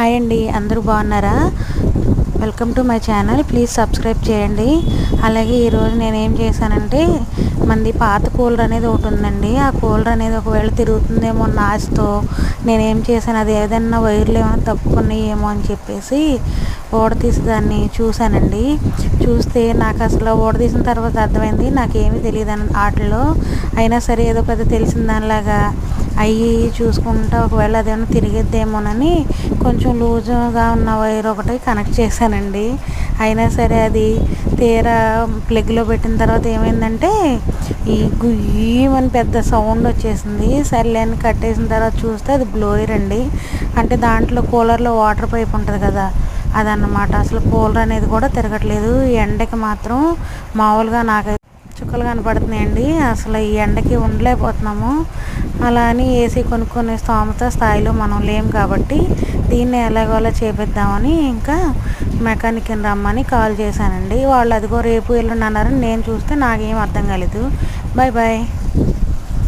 Hi అండి అందరూ బాగున్నారా? Welcome to my channel please subscribe చేయండి. అలాగే ఈరోజు నేనేం చేశానంటే మంది పాత కూలర్ అనేది ఒకటి ఉందండి. ఆ కూలర్ అనేది ఒకవేళ తిరుగుతుందేమో అన్న ఆశతో నేనేం చేశాను అది ఏదైనా వైర్లు ఏమైనా తప్పుకున్నాయేమో అని చెప్పేసి ఓడతీసి దాన్ని చూశానండి. చూస్తే నాకు అసలు ఓడతీసిన తర్వాత అర్థమైంది నాకేమీ తెలియదు అని వాటిలో అయినా సరే ఏదో పెద్ద తెలిసిన దానిలాగా అవి చూసుకుంటా ఒకవేళ అదేమన్నా తిరిగిద్దేమోనని కొంచెం లూజుగా ఉన్న వైర్ ఒకటి కనెక్ట్ చేశానండి. అయినా సరే అది తీరా ప్లగ్లో పెట్టిన తర్వాత ఏమైందంటే ఈ గుయ్యమని పెద్ద సౌండ్ వచ్చేసింది. సర్లే అని కట్టేసిన తర్వాత చూస్తే అది బ్లోయర్ అండి. అంటే దాంట్లో కూలర్లో వాటర్ పైప్ ఉంటుంది కదా అదన్నమాట. అసలు కూలర్ అనేది కూడా తిరగట్లేదు. ఎండకి మాత్రం మామూలుగా నాకైతే చుక్కలు కనపడుతున్నాయండి. అసలు ఈ ఎండకి ఉండలేకపోతున్నాము. అలా అని ఏసీ కొనుక్కునే స్తోమత స్థాయిలో మనం లేం కాబట్టి దీన్ని ఎలాగోలా చేపిద్దామని ఇంకా మెకానిక్ని రమ్మని కాల్ చేశానండి. వాళ్ళు అదిగో రేపు ఎల్లుండి అన్నారని నేను చూస్తే నాకేం అర్థం కాలేదు. Bye bye